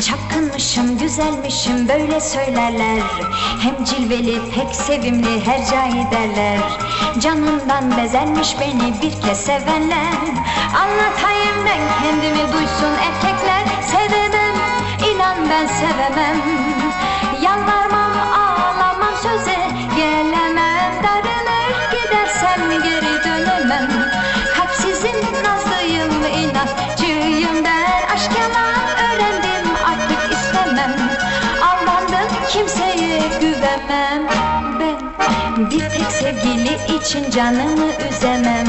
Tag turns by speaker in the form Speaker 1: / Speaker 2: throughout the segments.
Speaker 1: Çapkınmışım, güzelmişim böyle söylerler. Hem cilveli, pek sevimli herca ederler Canından bezermiş beni bir kez sevenler. Anlatayım ben kendimi duysun erkekler. Sevemem, inan ben sevemem. Yalvarmam, ağlamam söze gelemem Darılır gidersem geri dönemem. Kalpsizim, nazlıyım, inatçıyım ben Aşk kimseye güvenmem Ben. Bir tek sevgili için canımı üzemem.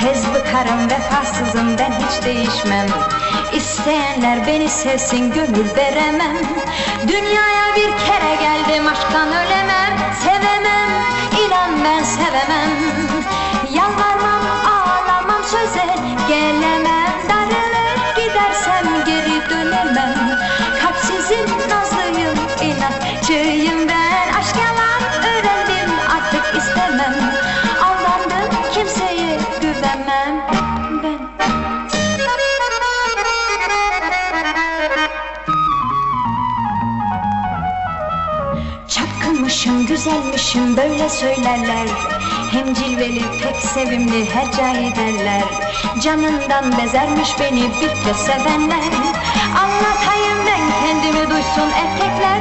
Speaker 1: Tez bıkarım vefasızım ben hiç değişmem. İsteyenler beni sevsin gönül veremem. Dünyaya bir kere geldim aşktan ölemem. Sevemem inan ben sevemem güvenmem ben. Çapkınmışım, güzelmişim böyle söylerler. Hem cilveli, pek sevimli herca ederler Canından bezermiş beni bir kez sevenler. Anlatayım ben kendimi duysun erkekler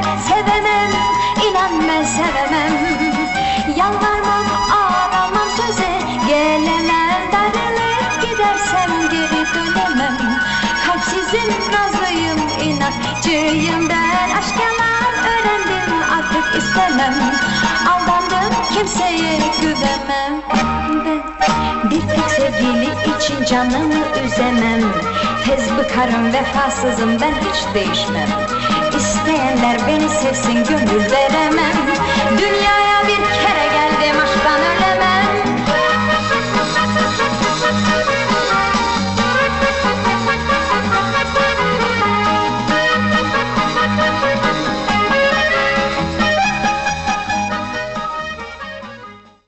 Speaker 1: Kalpsizim, nazlıyım, inatçıyım ben. Aşk yalan öğrendim artık istemem. Aldandım kimseye güvenmem Ben bir tek sevgili için canımı üzemem. Tez bıkarım vefasızım ben hiç değişmem. İsteyenler beni sevsin gönül ver